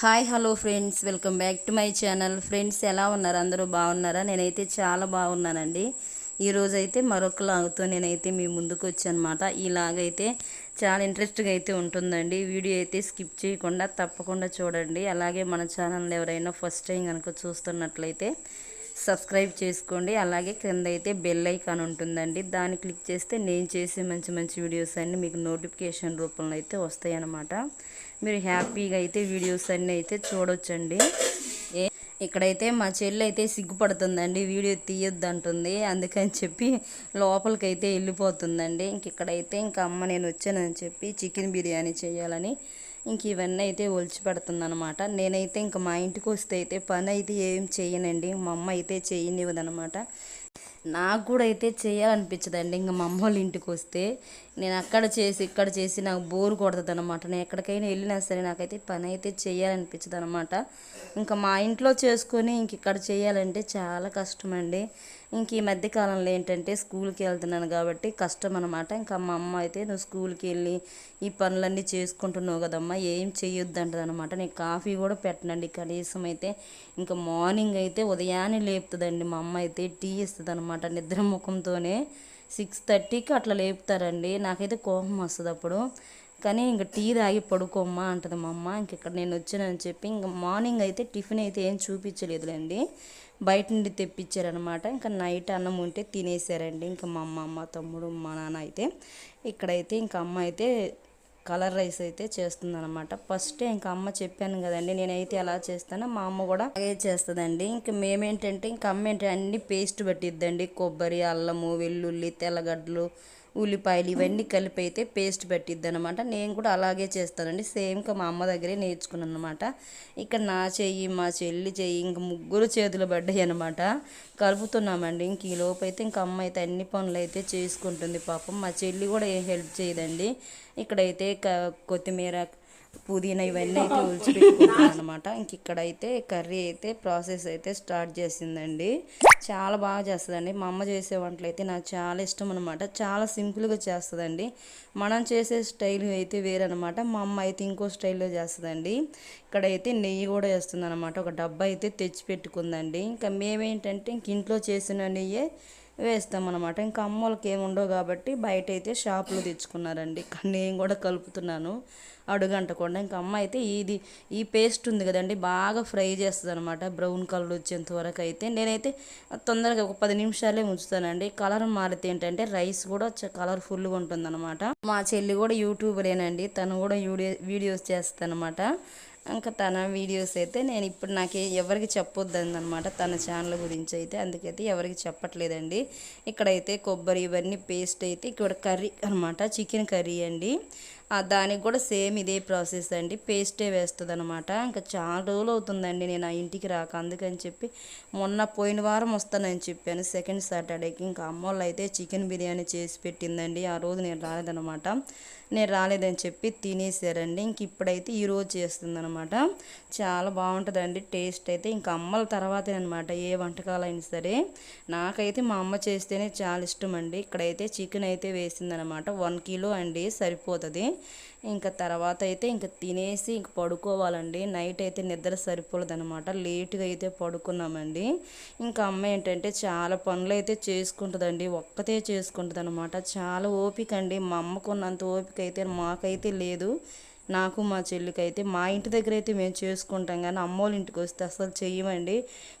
Hi hello friends. Welcome back to my channel. Friends ఎలా ఉన్నారు? అందరూ బాగున్నారా? నేనైతే చాలా బాగున్నానండి. ఈరోజైతే మరొక లాగుతో నేనైతే మీ ముందుకు వచ్చానమాట. ఈ లాగైతే చాలా ఇంట్రెస్ట్గా అయితే ఉంటుందండి. వీడియో అయితే స్కిప్ చేయకుండా తప్పకుండా చూడండి. అలాగే మన ఛానల్ ఎవరైనా ఫస్ట్ టైం కనుక చూస్తున్నట్లయితే సబ్స్క్రైబ్ చేసుకోండి. అలాగే క్రింద అయితే బెల్ ఐకాన్ ఉంటుందండి. దాన్ని క్లిక్ చేస్తే నేను చేసే మంచి మంచి వీడియోస్ అన్నీ మీకు నోటిఫికేషన్ రూపంలో అయితే వస్తాయి అన్నమాట మీరు హ్యాపీగా అయితే వీడియోస్ అన్నీ అయితే చూడొచ్చండి. ఏ ఇక్కడైతే మా చెల్లి అయితే సిగ్గుపడుతుందండి వీడియో తీయొద్దంటుంది. అందుకని చెప్పి లోపలికైతే వెళ్ళిపోతుందండి. ఇంక ఇక్కడైతే ఇంక అమ్మ నేను వచ్చానని చెప్పి చికెన్ బిర్యానీ చేయాలని ఇంక ఇవన్నీ అయితే ఒలిచి పెడుతుందనమాట నేనైతే ఇంక మా ఇంటికి వస్తే అయితే పని అయితే ఏం చేయనండి. మా అమ్మ అయితే చేయనివ్వదనమాట నాకు కూడా అయితే చేయాలనిపించదండి. ఇంకా మా అమ్మ వాళ్ళ ఇంటికి వస్తే నేను అక్కడ చేసి ఇక్కడ చేసి నాకు బోర్ కొడుతుంది అనమాట నేను ఎక్కడికైనా వెళ్ళినా సరే నాకైతే పని అయితే చేయాలనిపించదు అనమాట ఇంకా మా ఇంట్లో చేసుకొని ఇంక ఇక్కడ చేయాలంటే చాలా కష్టమండి. ఇంక ఈ మధ్యకాలంలో ఏంటంటే స్కూల్కి వెళ్తున్నాను కాబట్టి కష్టం అనమాట ఇంకా మా అమ్మ అయితే నువ్వు స్కూల్కి వెళ్ళి ఈ పనులన్నీ చేసుకుంటున్నావు కదమ్మా ఏం చేయొద్దు అంటదనమాట నేను కాఫీ కూడా పెట్టనండి కనీసం అయితే. ఇంకా మార్నింగ్ అయితే ఉదయాన్నే లేపుతుందండి మా అమ్మ అయితే టీ ఇస్తుంది అనమాట నిద్ర ముఖంతోనే. సిక్స్ థర్టీకి అట్లా లేపుతారండి. నాకైతే కోపం వస్తుంది అప్పుడు. కానీ ఇంక టీ తాగి పడుకోమ్మా అంటది మా అమ్మ. ఇంక ఇక్కడ నేను వచ్చానని చెప్పి ఇంకా మార్నింగ్ అయితే టిఫిన్ అయితే ఏం చూపించలేదులేండి. బయట నుండి తెప్పించారనమాట ఇంకా నైట్ అన్నం ఉంటే తినేసారండి. ఇంకా మా అమ్మ మా తమ్ముడు మా నాన్న అయితే. ఇక్కడైతే ఇంకా అమ్మ అయితే కలర్ రైస్ అయితే చేస్తుందనమాట ఫస్ట్ ఇంకా అమ్మ చెప్పాను కదండి నేనైతే ఎలా చేస్తానో మా అమ్మ కూడా అలాగే చేస్తుందండి. ఇంకా మేమేంటంటే ఇంకా అమ్మ ఏంటంటే అన్ని పేస్ట్ పట్టిద్దండి. కొబ్బరి అల్లము వెల్లుల్లి తెల్లగడ్డలు ఉల్లిపాయలు ఇవన్నీ కలిపి అయితే పేస్ట్ పెట్టిద్ది అనమాట నేను కూడా అలాగే చేస్తానండి. సేమ్ మా అమ్మ దగ్గరే నేర్చుకున్నాను అనమాట ఇక్కడ నా చెయ్యి మా చెల్లి చెయ్యి ఇంక ముగ్గురు చేతులు పడ్డాయి అనమాట కలుపుతున్నామండి. ఇంక ఈ లోపు అయితే ఇంక అమ్మ అయితే అన్ని పనులు అయితే చేసుకుంటుంది పాపం. మా చెల్లి కూడా ఏం హెల్ప్ చేయదండి. ఇక్కడైతే కొత్తిమీర పుదీనా ఇవన్నీ అయితే ఉల్చి అనమాట ఇంక ఇక్కడైతే కర్రీ అయితే ప్రాసెస్ అయితే స్టార్ట్ చేసిందండి. చాలా బాగా చేస్తుందండి. మా అమ్మ చేసే వంటలు అయితే నాకు చాలా ఇష్టం అనమాట చాలా సింపుల్గా చేస్తుందండి. మనం చేసే స్టైల్ అయితే వేరనమాట మా అమ్మ అయితే ఇంకో స్టైల్లో చేస్తుందండి. ఇక్కడైతే నెయ్యి కూడా వేస్తుంది అనమాట ఒక డబ్బా అయితే తెచ్చి పెట్టుకుందండి. ఇంకా మేమేంటంటే ఇంక ఇంట్లో చేసిన నెయ్యే వేస్తామన్నమాట. ఇంకా అమ్మోళ్ళకి వాళ్ళకి ఏముండవు కాబట్టి బయట అయితే షాపులో తెచ్చుకున్నారండి. ఇక్కడ నేను కూడా కలుపుతున్నాను. అడుగంటకుండా ఇంకా అమ్మ అయితే ఇది ఈ పేస్ట్ ఉంది కదండి బాగా ఫ్రై చేస్తుంది అనమాట బ్రౌన్ కలర్ వచ్చేంత వరకు అయితే నేనైతే తొందరగా ఒక పది నిమిషాలే ఉంచుతానండి. కలర్ మారితే ఏంటంటే రైస్ కూడా కలర్ఫుల్గా ఉంటుంది అనమాట మా చెల్లి కూడా యూట్యూబరేనండి. తను కూడా వీడియో వీడియోస్ చేస్తానమాట ఇంకా తన వీడియోస్ అయితే నేను ఇప్పుడు నాకు ఎవరికి చెప్పొద్దు అనమాట తన ఛానల్ గురించి అయితే అందుకైతే ఎవరికి చెప్పట్లేదండి. ఇక్కడైతే కొబ్బరి ఇవన్నీ పేస్ట్ అయితే ఇక్కడ కర్రీ అనమాట చికెన్ కర్రీ అండి. దానికి కూడా సేమ్ ఇదే ప్రాసెస్ అండి. పేస్టే వేస్తుంది అనమాట ఇంకా చాలా రోజులు అవుతుందండి నేను ఆ ఇంటికి రాక. అందుకని చెప్పి మొన్న పోయిన వారం వస్తానని చెప్పాను. సెకండ్ సాటర్డేకి ఇంకా అమ్మోళ్ళు అయితే చికెన్ బిర్యానీ చేసి పెట్టిందండి. ఆ రోజు నేను రాలేదనమాట నేను రాలేదని చెప్పి తినేసారండి. ఇంక ఇప్పుడైతే ఈరోజు చేస్తుందనమాట చాలా బాగుంటుందండి. టేస్ట్ అయితే ఇంక అమ్మల తర్వాతే అనమాట ఏ వంటకాలైనా సరే. నాకైతే మా అమ్మ చేస్తేనే చాలా ఇష్టం అండి ఇక్కడైతే చికెన్ అయితే వేసిందనమాట వన్ కిలో అండి సరిపోతుంది. ఇంకా తర్వాత అయితే ఇంకా తినేసి ఇంక పడుకోవాలండి. నైట్ అయితే నిద్ర సరిపోలేదు అనమాట లేట్గా అయితే పడుకున్నామండి. ఇంకా అమ్మ ఏంటంటే చాలా పనులు అయితే చేసుకుంటుందండి. ఒక్కతే చేసుకుంటుంది చాలా ఓపిక అండి మా అమ్మకున్నంత ఓపిక అయితే మాకైతే లేదు. నాకు మా చెల్లికి అయితే మా ఇంటి దగ్గర అయితే మేము చేసుకుంటాం కానీ అమ్మోళ్ళ ఇంటికి వస్తే అసలు చెయ్యమండి.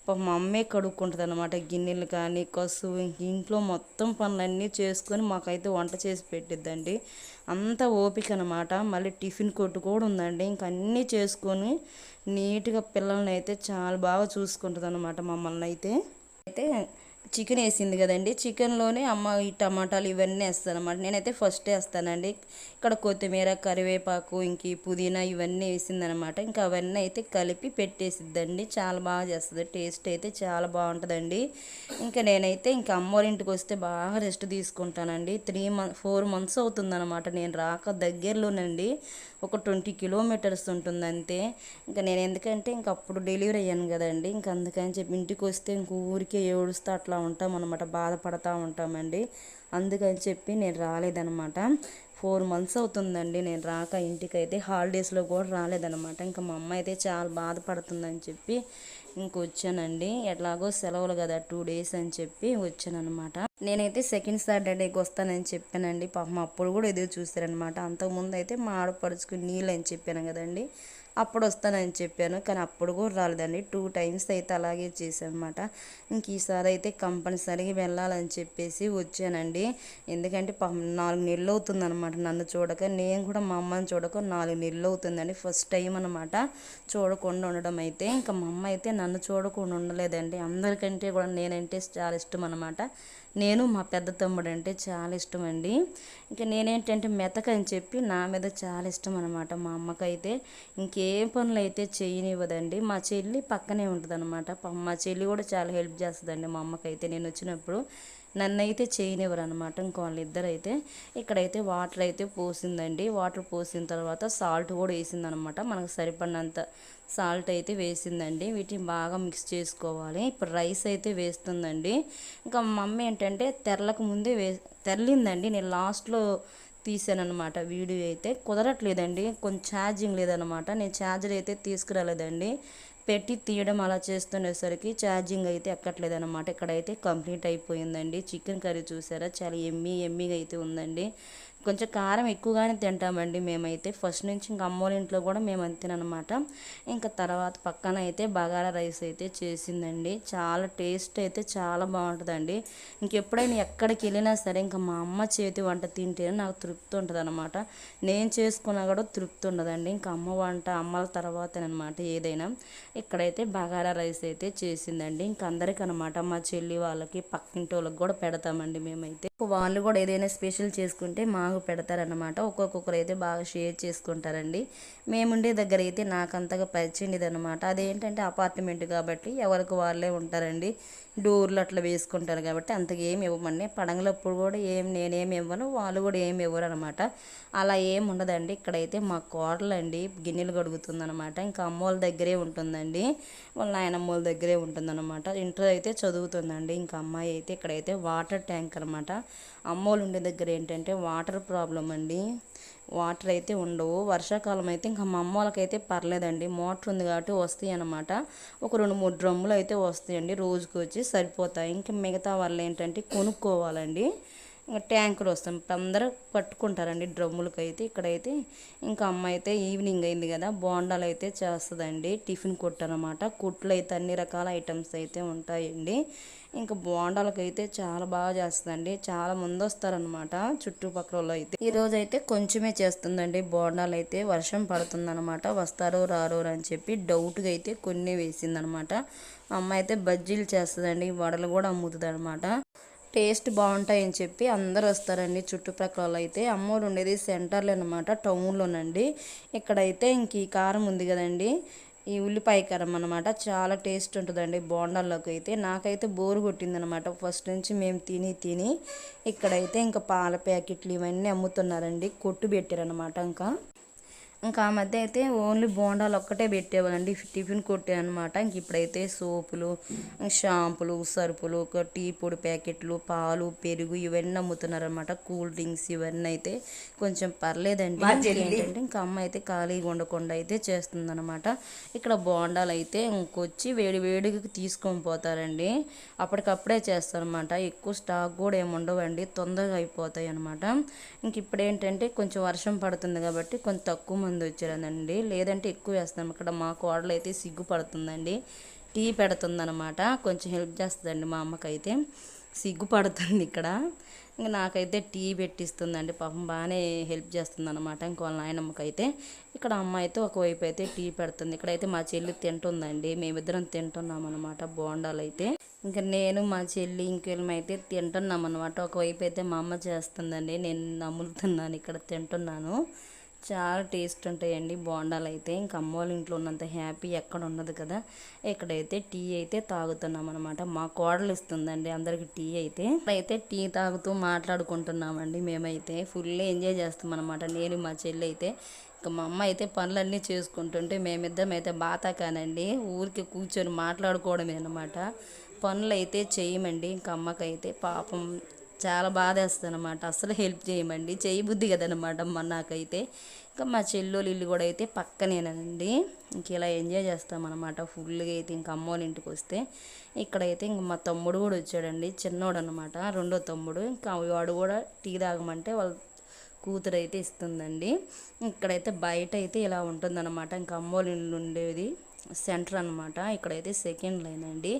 పాపం మా అమ్మే కడుక్కుంటుంది అనమాట గిన్నెలు కానీ కసు ఇంట్లో మొత్తం పనులన్నీ చేసుకొని మాకైతే వంట చేసి పెట్టిద్దండి. అంత ఓపిక అనమాట మళ్ళీ టిఫిన్ కొట్టు కూడా ఉందండి. ఇంక అన్నీ చేసుకొని నీట్గా పిల్లల్ని అయితే చాలా బాగా చూసుకుంటుంది అనమాట మమ్మల్ని అయితే అయితే చికెన్ వేసింది కదండి. చికెన్లోనే అమ్మ ఈ టమాటాలు ఇవన్నీ వేస్తాను అనమాట నేనైతే ఫస్ట్ వేస్తానండి. ఇక్కడ కొత్తిమీర కరివేపాకు ఇంక పుదీనా ఇవన్నీ వేసిందనమాట ఇంకా అవన్నీ అయితే కలిపి పెట్టేసిద్దండి. చాలా బాగా చేస్తుంది. టేస్ట్ అయితే చాలా బాగుంటుందండి. ఇంకా నేనైతే ఇంకా అమ్మోరి ఇంటికి వస్తే బాగా రెస్ట్ తీసుకుంటానండి. త్రీ మంత్ ఫోర్ మంత్స్ అవుతుందన్నమాట. నేను రాక దగ్గరలోనండి. ఒక ట్వంటీ కిలోమీటర్స్ ఉంటుంది అంతే ఇంకా నేను ఎందుకంటే ఇంక అప్పుడు డెలివరీ అయ్యాను కదండి. ఇంక అందుకని చెప్పి ఇంటికి వస్తే ఇంక ఊరికే ఏడుస్తూ అట్లా ఉంటాం అనమాట బాధపడతా ఉంటామండి. అందుకని చెప్పి నేను రాలేదనమాట ఫోర్ మంత్స్ అవుతుందండి నేను రాక ఇంటికైతే. హాలిడేస్లో కూడా రాలేదనమాట ఇంకా మా అమ్మ అయితే చాలా బాధపడుతుందని చెప్పి ఇంకొచ్చానండి ఎట్లాగో సెలవులు కదా టూ డేస్ అని చెప్పి వచ్చానమాట నేనైతే సెకండ్ సాటర్డేకి వస్తానని చెప్పానండి. పాపం అప్పుడు కూడా ఎదురు చూసారనమాట అంతకుముందు అయితే మా ఆడపడుచుకుని నీళ్ళు అని చెప్పాను కదండి. అప్పుడు వస్తానని చెప్పాను. కానీ అప్పుడు కూడా రాలేదండి. టూ టైమ్స్ అయితే అలాగే చేశానమాట ఇంక ఈసారి అయితే కంపల్సరీగా వెళ్ళాలని చెప్పేసి వచ్చానండి. ఎందుకంటే నాలుగు నెలలు అవుతుందన్నమాట నన్ను చూడక. నేను కూడా మా అమ్మని చూడక నాలుగు నెలలు అవుతుందండి. ఫస్ట్ టైం అనమాట చూడకుండా ఉండడం అయితే. ఇంకా మా అమ్మ అయితే నన్ను చూడకుండా ఉండలేదండి. అందరికంటే కూడా నేనంటే చాలా ఇష్టం అనమాట నేను మా పెద్ద తమ్ముడు అంటే చాలా ఇష్టం అండి ఇంకా నేనేంటంటే మెతక అని చెప్పి నా మీద చాలా ఇష్టం అనమాట మా అమ్మకైతే. ఇంకేం పనులు అయితే చేయనివ్వదండి. మా చెల్లి పక్కనే ఉంటుంది అనమాట మా చెల్లి కూడా చాలా హెల్ప్ చేస్తుందండి మా అమ్మకైతే. నేను వచ్చినప్పుడు నన్ను అయితే చేయనివ్వరు అనమాట ఇంకో వాళ్ళిద్దరు అయితే ఇక్కడైతే వాటర్ అయితే పోసిందండి. వాటర్ పోసిన తర్వాత సాల్ట్ కూడా వేసిందనమాట మనకు సరిపడినంత సాల్ట్ అయితే వేసిందండి. వీటిని బాగా మిక్స్ చేసుకోవాలి. ఇప్పుడు రైస్ అయితే వేస్తుందండి. ఇంకా మమ్మీ ఏంటంటే తెరలకు ముందే వే తెరలిందండి. నేను లాస్ట్లో తీసానమాట వీడియో అయితే. కుదరట్లేదండి. కొంచెం ఛార్జింగ్ లేదనమాట నేను ఛార్జర్ అయితే తీసుకురాలేదండి. పెట్టి తీయడం అలా చేస్తుండేసరికి ఛార్జింగ్ అయితే ఎక్కట్లేదు అనమాట ఇక్కడైతే కంప్లీట్ అయిపోయిందండి. చికెన్ కర్రీ చూసారా? చాలా ఎమ్మీ ఎమ్మీగా అయితే ఉందండి. కొంచెం కారం ఎక్కువగానే తింటామండి మేమైతే. ఫస్ట్ నుంచి ఇంకా అమ్మోళ్ళ ఇంట్లో కూడా మేము అంతేనమాట ఇంకా తర్వాత పక్కన అయితే బగారా రైస్ అయితే చేసిందండి. చాలా టేస్ట్ అయితే చాలా బాగుంటుందండి. ఇంకెప్పుడైనా ఎక్కడికి వెళ్ళినా సరే ఇంకా మా అమ్మ చేతి వంట తింటేనే నాకు తృప్తి ఉంటుంది అనమాట నేను చేసుకున్నా కూడా తృప్తి ఉండదండి. ఇంకా అమ్మ వంట అమ్మల తర్వాతనమాట ఏదైనా. ఇక్కడైతే బగారా రైస్ అయితే చేసిందండి. ఇంక అందరికీ అనమాట మా చెల్లి వాళ్ళకి పక్కింటి వాళ్ళకి కూడా పెడతామండి మేమైతే. వాళ్ళు కూడా ఏదైనా స్పెషల్ చేసుకుంటే మాకు పెడతారనమాట ఒక్కొక్కరు అయితే బాగా షేర్ చేసుకుంటారండి. మేముండే దగ్గర అయితే నాకు అంతగా పరిచయం అనమాట అదేంటంటే అపార్ట్మెంట్ కాబట్టి ఎవరికి వాళ్ళే ఉంటారండి. డోర్లు అట్లా వేసుకుంటారు కాబట్టి అంతగా ఏమి ఇవ్వమండి. పడంగులప్పుడు కూడా ఏం నేనేమి ఇవ్వను వాళ్ళు కూడా ఏమి ఇవ్వరు అనమాట అలా ఏం ఉండదండి. ఇక్కడైతే మా కోడలండి గిన్నెలు కడుగుతుందనమాట. ఇంకా అమ్మోళ్ళ దగ్గరే ఉంటుందండి. వాళ్ళ నాయనమ్మోళ్ళ దగ్గరే ఉంటుందన్నమాట ఇంటర్ అయితే చదువుతుందండి. ఇంకా అమ్మాయి అయితే ఇక్కడైతే వాటర్ ట్యాంక్ అనమాట. అమ్మోళ్ళు ఉండే దగ్గర ఏంటంటే వాటర్ ప్రాబ్లం అండి. వాటర్ అయితే ఉండవు. వర్షాకాలం అయితే ఇంకా మా అమ్మ వాళ్ళకైతే పర్లేదండి. మోటార్ ఉంది కాబట్టి వస్తాయి అనమాట ఒక రెండు మూడు డ్రమ్ములు అయితే వస్తాయండి. రోజుకి వచ్చి సరిపోతాయి. ఇంకా మిగతా వాళ్ళు ఏంటంటే కొనుక్కోవాలండి. ఇంకా ట్యాంకులు వస్తాం అందరూ పట్టుకుంటారండి డ్రమ్ములకి అయితే ఇక్కడైతే ఇంకా అమ్మ అయితే ఈవినింగ్ అయింది కదా బోండాలు అయితే చేస్తుందండి. టిఫిన్ కొట్టు అనమాట కుట్లు అయితే అన్ని రకాల ఐటమ్స్ అయితే ఉంటాయండి. ఇంకా బోండాలకు అయితే చాలా బాగా చేస్తుందండి. చాలా మంది వస్తారనమాట చుట్టుపక్కల అయితే. ఈ రోజు అయితే కొంచెమే చేస్తుందండి. బోండాలు అయితే వర్షం పడుతుందనమాట వస్తారో రారో అని చెప్పి డౌట్గా అయితే కొన్ని వేసిందనమాట అమ్మ అయితే బజ్జీలు చేస్తుందండి. వడలు కూడా అమ్ముతుంది అనమాట టేస్ట్ బాగుంటాయని చెప్పి అందరు వస్తారండి చుట్టుప్రక్కల అయితే అమ్మోరు ఉండేది సెంటర్లో అనమాట టౌన్లోనండి. ఇక్కడైతే ఇంక ఈ కారం ఉంది కదండి. ఈ ఉల్లిపాయ కారం అనమాట చాలా టేస్ట్ ఉంటుందండి బోండాల్లోకి అయితే. నాకైతే బోరు కొట్టిందనమాట ఫస్ట్ నుంచి మేము తిని తిని ఇక్కడైతే ఇంకా పాల ప్యాకెట్లు ఇవన్నీ అమ్ముతున్నారండి. కొట్టు పెట్టారనమాట ఇంకా. ఇంకా ఆ మధ్య అయితే ఓన్లీ బోండాలు ఒక్కటే పెట్టేవాళ్ళండి. టిఫిన్ కొట్టే అనమాట ఇంక ఇప్పుడైతే సోపులు షాంపులు సరుపులు ఒక టీ పొడి ప్యాకెట్లు పాలు పెరుగు ఇవన్నీ అమ్ముతున్నారనమాట కూల్ డ్రింక్స్ ఇవన్నీ అయితే కొంచెం పర్లేదండి. ఏంటంటే ఇంకా అమ్మ అయితే ఖాళీగా ఉండకుండా అయితే చేస్తుందనమాట ఇక్కడ బోండాలు అయితే ఇంకొచ్చి వేడి వేడికి తీసుకొని పోతారండి. అప్పటికప్పుడే చేస్తారనమాట ఎక్కువ స్టాక్ కూడా ఏమి ఉండవండి. తొందరగా అయిపోతాయి అనమాట ఇంక ఇప్పుడు ఏంటంటే కొంచెం వర్షం పడుతుంది కాబట్టి కొంచెం తక్కువ మంది వచ్చారనండి లేదంటే ఎక్కువ వేస్తాం ఇక్కడ మా కోడలు అయితే సిగ్గుపడుతుందండి. టీ పెడుతుందనమాట కొంచెం హెల్ప్ చేస్తుందండి మా అమ్మకైతే. సిగ్గుపడుతుంది ఇక్కడ. ఇంకా నాకైతే టీ పెట్టిస్తుందండి. పాపం బాగానే హెల్ప్ చేస్తుంది అనమాట ఇంకో నాయనమ్మకైతే. ఇక్కడ అమ్మ అయితే ఒకవైపు అయితే టీ పెడుతుంది. ఇక్కడైతే మా చెల్లి తింటుందండి. మేమిద్దరం తింటున్నాం అనమాట బోండాలు అయితే ఇంకా నేను మా చెల్లి ఇంకెళ్ళమైతే తింటున్నాం అనమాట ఒకవైపు అయితే మా అమ్మ చేస్తుందండి. నేను నమ్ములుతున్నాను ఇక్కడ తింటున్నాను. చాలా టేస్ట్ ఉంటాయండి. బోండాలు అయితే ఇంకా అమ్మ వాళ్ళ ఇంట్లో ఉన్నంత హ్యాపీ ఎక్కడ ఉన్నది కదా. ఇక్కడైతే టీ అయితే తాగుతున్నాం అనమాట మా కోడలు ఇస్తుందండి అందరికి టీ అయితే. అయితే టీ తాగుతూ మాట్లాడుకుంటున్నామండి మేమైతే. ఫుల్ ఎంజాయ్ చేస్తాం అనమాట నేను మా చెల్లి అయితే. ఇంకా మా అమ్మ అయితే పనులన్నీ చేసుకుంటుంటే మేమిద్దరం అయితే బాతాకానండి. ఊరికి కూర్చొని మాట్లాడుకోవడమే అనమాట పనులు అయితే చేయమండి. ఇంకా అమ్మకైతే పాపం చాలా బాధేస్తుంది అనమాట అసలు హెల్ప్ చేయమండి. చేయి బుద్ధి కదనమాట అమ్మ నాకైతే. ఇంకా మా చెల్లెలు ఇల్లు కూడా అయితే పక్కనేనండి. ఇంక ఇలా ఎంజాయ్ చేస్తామన్నమాట. ఫుల్గా అయితే ఇంక అమ్మోళ్ళ ఇంటికి వస్తే. ఇక్కడైతే ఇంక మా తమ్ముడు కూడా వచ్చాడండి. చిన్నోడు అనమాట రెండో తమ్ముడు. ఇంకా వాడు కూడా టీ తాగమంటే వాళ్ళ కూతురు అయితే ఇస్తుందండి. ఇక్కడైతే బయట అయితే ఇలా ఉంటుందన్నమాట. ఇంకా అమ్మోళ్ళ ఇల్లు ఉండేది. సెంటర్ అనమాట ఇక్కడైతే సెకండ్ లైన్ అండి.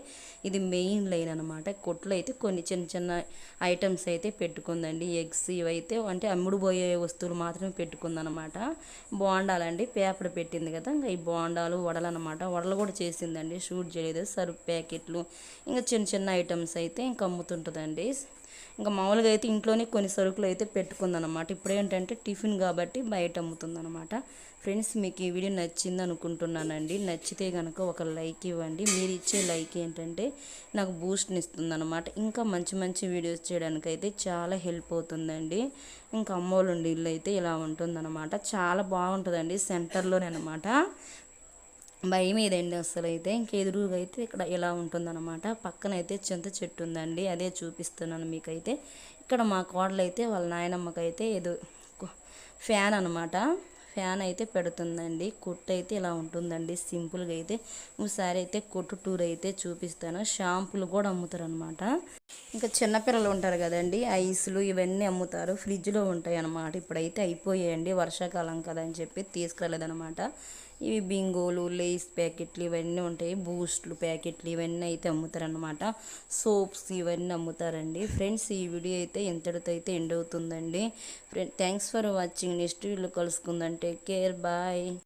ఇది మెయిన్ లైన్ అనమాట కొట్లో అయితే కొన్ని చిన్న చిన్న ఐటమ్స్ అయితే పెట్టుకుందండి. ఎగ్స్ ఇవైతే అంటే అమ్ముడుపోయే వస్తువులు మాత్రమే పెట్టుకుందనమాట బోండాలండి. పేపర్ పెట్టింది కదా ఇంకా ఈ బోండాలు వడలు అనమాట వడలు కూడా చేసిందండి. షూట్ చేయలేదు. సరుపు ప్యాకెట్లు ఇంకా చిన్న చిన్న ఐటమ్స్ అయితే ఇంకా అమ్ముతుంటుందండి. ఇంకా మామూలుగా అయితే ఇంట్లోనే కొన్ని సరుకులు అయితే పెట్టుకుందనమాట ఇప్పుడు ఏంటంటే టిఫిన్ కాబట్టి బయట అమ్ముతుందనమాట ఫ్రెండ్స్ మీకు ఈ వీడియో నచ్చింది అనుకుంటున్నానండి. నచ్చితే కనుక ఒక లైక్ ఇవ్వండి. మీరు ఇచ్చే లైక్ ఏంటంటే నాకు బూస్ట్ని ఇస్తుందన్నమాట. ఇంకా మంచి మంచి వీడియోస్ చేయడానికి అయితే చాలా హెల్ప్ అవుతుందండి. ఇంకా అమ్మోళ్ళుండి ఇల్లు అయితే ఇలా ఉంటుందన్నమాట. చాలా బాగుంటుందండి సెంటర్లోనే అనమాట భయం ఏదండి అసలు అయితే ఇంక ఎదురుగా అయితే ఇక్కడ ఇలా ఉంటుందన్నమాట. పక్కన అయితే చింత చెట్టు ఉందండి. అదే చూపిస్తున్నాను మీకైతే. ఇక్కడ మా కోడలు అయితే వాళ్ళ నాయనమ్మకైతే ఏదో ఫ్యాన్ అనమాట ఫ్యాన్ అయితే పెడుతుందండి. కుట్టు అయితే ఇలా ఉంటుందండి. సింపుల్గా అయితే ఒకసారి అయితే కుట్టు టూర్ అయితే చూపిస్తాను. షాంపులు కూడా అమ్ముతారు అనమాట ఇంకా చిన్నపిల్లలు ఉంటారు కదండి ఐస్లు ఇవన్నీ అమ్ముతారు. ఫ్రిడ్జ్లో ఉంటాయి అనమాట ఇప్పుడైతే అయిపోయాయండి. వర్షాకాలం కదా అని చెప్పి తీసుకురాలేదనమాట ఇవి బింగోలు లేస్ ప్యాకెట్లు ఇవన్నీ ఉంటాయి. బూస్ట్లు ప్యాకెట్లు ఇవన్నీ అయితే అమ్ముతారనమాట సోప్స్ ఇవన్నీ అమ్ముతారండి. ఫ్రెండ్స్ ఈ వీడియో అయితే ఎంతటితో అయితే ఎండ్ అవుతుందండి. Friend thanks for watching next వీళ్ళు కలుసుకుందంటే కేర్ బాయ్